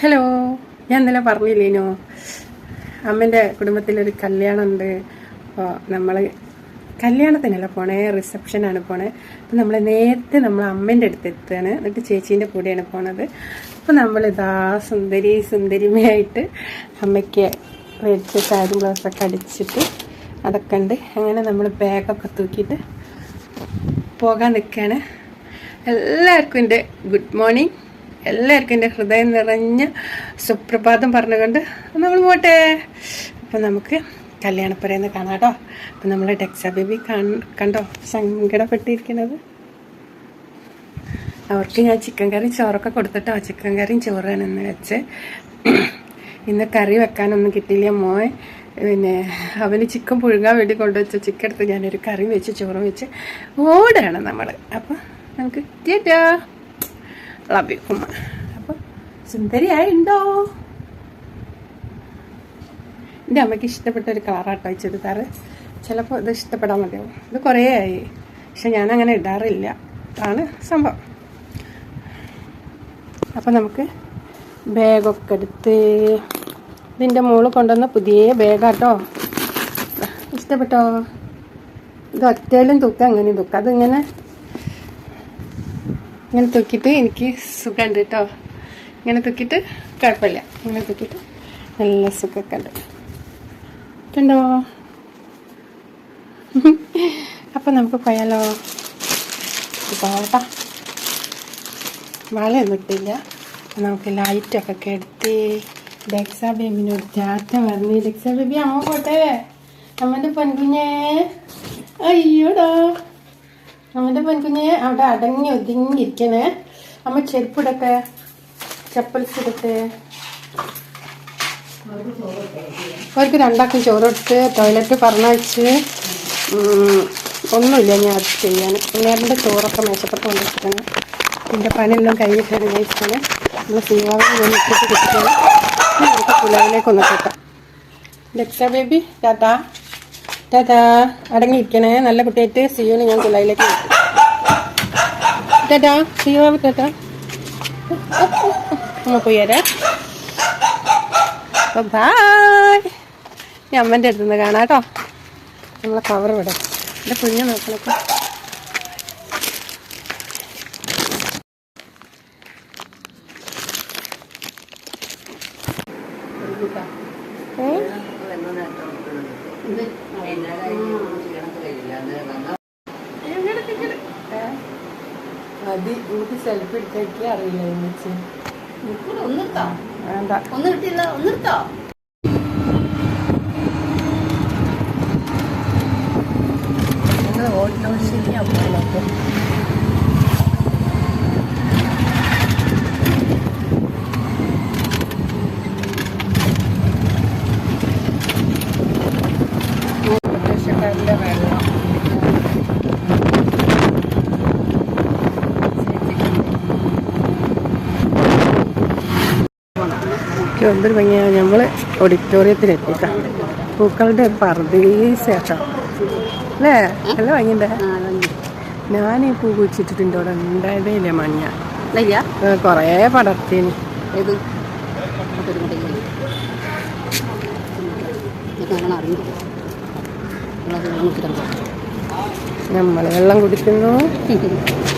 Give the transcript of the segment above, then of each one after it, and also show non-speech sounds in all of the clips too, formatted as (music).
Hello ഞാൻ ഇന്നലെ പറഞ്ഞില്ലേനോ? അമ്മന്റെ കുടുംബത്തിലൊരു കല്യാണമുണ്ട്. അപ്പോൾ നമ്മൾ കല്യാണത്തിനല്ല പോണേ റിസപ്ഷനാണ് പോണേ. അപ്പോൾ നമ്മൾ നേരത്തെ നമ്മൾ അമ്മേന്റെ അടുത്ത് എത്തുകയാണ് എന്നിട്ട് ചേച്ചീന്റെ കൂടെയാണ് പോണത്. അപ്പോൾ ഇതാ സുന്ദരി സുന്ദരിമയായിട്ട് അമ്മയ്ക്ക് മേടിച്ച സാരി ബ്ലൗസൊക്കെ അടിച്ചിട്ട് അതൊക്കെ ഉണ്ട്. അങ്ങനെ നമ്മൾ ബാഗൊക്കെ തൂക്കിയിട്ട് പോകാൻ നിൽക്കുകയാണ് എല്ലാവർക്കും എന്റെ ഗുഡ് മോർണിംഗ് എല്ലാവർക്കും എന്റെ ഹൃദയം നിറഞ്ഞ സുപ്രഭാതം പറഞ്ഞുകൊണ്ട് നമ്മൾ പോട്ടെ. അപ്പം നമുക്ക് കല്യാണപ്പുരയെന്ന് കാണാം കേട്ടോ. അപ്പം നമ്മൾ ടെക്സ ബേബി കണ്ടോ? സങ്കടപ്പെട്ടിരിക്കുന്നത് അവർക്ക് ഞാൻ ചിക്കൻ കറി ചോറൊക്കെ കൊടുത്തിട്ടോ. ചിക്കൻ കറിയും ചോറാണെന്ന് വെച്ച്. ഇന്ന് കറി വെക്കാനൊന്നും കിട്ടിയില്ല മോൻ. പിന്നെ അവന് ചിക്കൻ പുഴുങ്ങാൻ വേണ്ടി കൊണ്ടുവച്ച ചിക്കൻ എടുത്ത് ഞാനൊരു കറി വെച്ച് ചോറ് വെച്ച് ഓടാണ് നമ്മൾ അപ്പോൾ നമുക്ക് ചേട്ടാ ലവ് യു ഉമ്മ അപ്പോൾ സുന്ദരിയായുണ്ടോ? എന്റെ അമ്മയ്ക്ക് ഇഷ്ടപ്പെട്ട ഒരു കളറാട്ടോ ഈ ചിലപ്പോൾ ഇത് ഇഷ്ടപ്പെടാൻ മതിയാവും. ഇത് കുറേ ആയി. പക്ഷെ അങ്ങനെ ഇടാറില്ല. അതാണ് സംഭവം. അപ്പം നമുക്ക് ബാഗൊക്കെ എടുത്ത് ഇതിന്റെ മോൾ കൊണ്ടുവന്ന പുതിയ ബാഗാട്ടോ. ഇഷ്ടപ്പെട്ടോ? ഇത് ഒറ്റയിലും തൂക്കം അങ്ങനെ തൂക്കം. അതിങ്ങനെ ഇങ്ങനെ തൂക്കിയിട്ട് എനിക്ക് സുഖമുണ്ട് കേട്ടോ. ഇങ്ങനെ തൂക്കിയിട്ട് കുഴപ്പമില്ല. ഇങ്ങനെ തൂക്കിയിട്ട് നല്ല സുഖമൊക്കെ ഉണ്ട്. കണ്ടോ അപ്പം നമുക്ക് പോയാലോ? പോകട്ടാ. വളയൊന്നും ഇട്ടില്ല. നമുക്ക് ലൈറ്റൊക്കെ കെടുത്തി ഡെക്സ ബേബിനോട് ചാറ്റ പറഞ്ഞു ഡെക്സ ബേബി അമ്മ പോട്ടെ. അമ്മന്റെ പൊൻകുഞ്ഞേ. അയ്യോടാ. അമ്മന്റെ പെൺകുഞ്ഞെ അവിടെ അടങ്ങി ഒതുങ്ങിയിരിക്കണേ. അമ്മ ചെരുപ്പിടട്ടെ? ചപ്പൽസ് ഇടട്ടെ അവർക്ക് രണ്ടാക്കും ചോറ് കൊടുത്ത് ടോയ്ലറ്റ് പറഞ്ഞയച്ച്. ഒന്നുമില്ല ഞാൻ അത് ചെയ്യാൻ. നേരത്തെ ചോറൊക്കെ മേശപ്പെട്ട് കൊണ്ടുവച്ചിട്ടാണ്. എന്റെ പണിയെല്ലാം കഴിഞ്ഞിട്ടാണ് ഞാൻ നമ്മൾ വന്നിട്ട് കിട്ടിയാണ് നമുക്ക് പുലാവിലേക്ക് ഒന്ന് കിട്ടാം ലക്ഷ ബേബി ടാറ്റാ. ടാറ്റാ അടങ്ങിയിരിക്കണേ. നല്ല കുട്ടിയായിട്ട് സിയോന് ഞാൻ വിട്ടു ടാറ്റാ സിയോ ടാറ്റാ. അമ്മ പോയി തരാം ബായ് ഞാൻ അമ്മന്റെ അടുത്തുനിന്ന് കാണാം കേട്ടോ. നമ്മളെ കവർ വിടാം എന്റെ കുഞ്ഞു നോക്കണൊക്കെ മതി. എനിക്ക് സെൽഫി എടുത്തേക്ക് അറിയില്ല എന്നുവെച്ച് ഒന്നിട്ടോ വേണ്ട. ഒന്ന് കിട്ടിയില്ല ഒന്നിട്ടോ ഞങ്ങൾ ഓട്ടോറിക്ഷയ്ക്ക് അമ്മയിലൊക്കെ എന്തൊരു ഭംഗിയാണ്. നമ്മൾ ഓഡിറ്റോറിയത്തിൽ എത്തിക്കാം പൂക്കളുടെ പർദീസേഷം അല്ലേ? നല്ല ഭംഗിയുണ്ട്. ഞാൻ ഈ പൂ കുഴിച്ചിട്ടിട്ടുണ്ട്. ഇവിടെ ഉണ്ടായതേ ഇല്ല? മഞ്ഞ കുറേ പടർത്തിന് നമ്മൾ വെള്ളം കുടിക്കുന്നു. (laughs)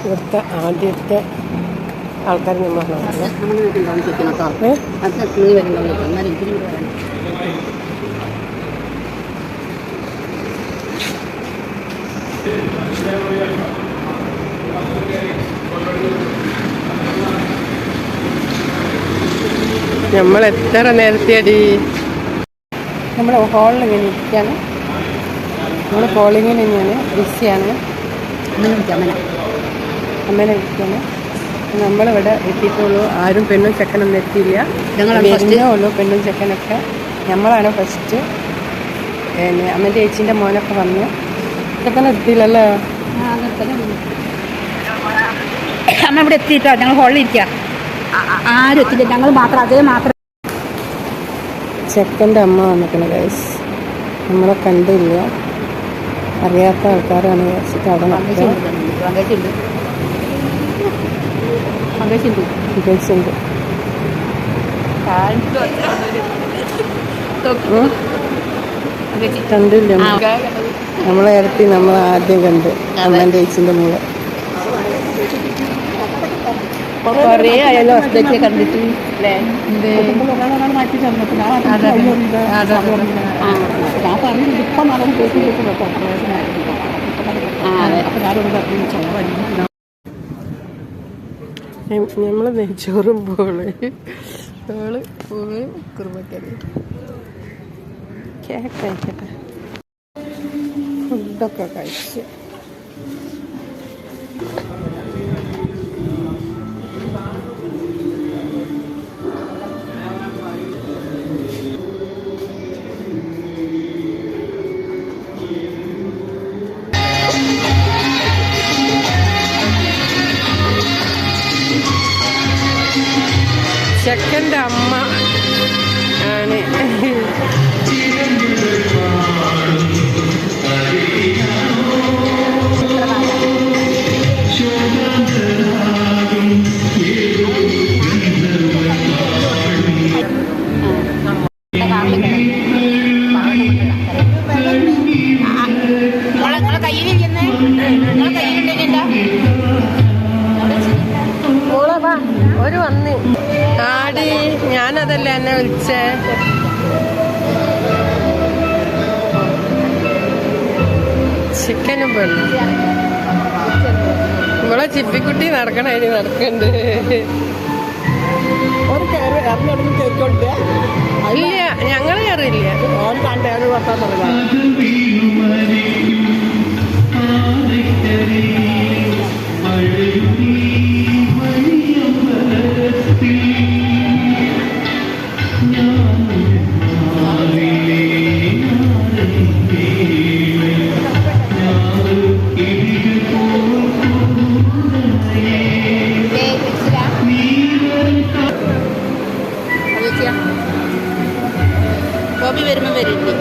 ഇവിടുത്തെ ആദ്യത്തെ ആൾക്കാർ നമ്മൾ നമ്മൾ എത്ര നേരത്തെ അടി നമ്മൾ ഹാളിൽ ഇങ്ങനെ ഇരിക്കുകയാണ്. നമ്മൾ കോളിങ്ങിന് ഞാൻ ബിസിയാണ് വിളിക്കാം അമ്മനെ വിളിക്കുന്നു നമ്മളിവിടെ എത്തിയിട്ടുള്ളൂ. ആരും പെണ്ണും ചെക്കനൊന്നും എത്തിയില്ല. ഞങ്ങൾ ഉള്ളൂ പെണ്ണും ചെക്കനൊക്കെ. നമ്മളാണ് ഫസ്റ്റ് പിന്നെ അമ്മന്റെ ചേച്ചീന്റെ മോനൊക്കെ വന്നു. ചെക്കൻ എത്തിയില്ലല്ലോ? അമ്മ ഇവിടെ എത്തിയിട്ടോ. ഞങ്ങൾ ഹോളിൽ ഇരിക്കുക ആരും എത്തില്ല. ഞങ്ങൾ മാത്രം അതേ മാത്രം. ചെക്കന്റെ അമ്മ വന്നിട്ടുണ്ട് ഗൈസ് നമ്മളെ കണ്ടില്ല. അറിയാത്ത ആൾക്കാരാണ് അവിടെ പങ്കേശുണ്ട് വിചാരിച്ചിട്ടുണ്ട് കണ്ടില്ല. നമ്മളെ ഇടത്തി നമ്മൾ ആദ്യം കണ്ട്. അമ്മന്റെ ഏച്ചിന്റെ മൂളെ. കുറേ ആയാലും ഹസ്ബൻഡിനെ കണ്ടിട്ട്. ഞാൻ പറഞ്ഞു ഇപ്പം നടന്ന് അപ്പം ഞാനോട് പറഞ്ഞു ചൊവ്വ നമ്മൾ നെയ്ച്ചോറും പോൾ. പോൾ പൂവ് കുറുമക്കറി. കേക്ക് കഴിക്കട്ടെ. ഫുഡൊക്കെ കഴിച്ച്. ചെക്കന്റെ അമ്മ ആണ് ഒരു വന്ന അതല്ലേ എന്നെ വിളിച്ചേ? ചിക്കനും പോലെ ഇവിടെ ചിപ്പിക്കുട്ടി നടക്കണതിന് നടക്കണ്ട്. ഇല്ല. ഞങ്ങൾ കയറിയില്ല. ഓൻ വരുമ്പോൾ വരില്ലേ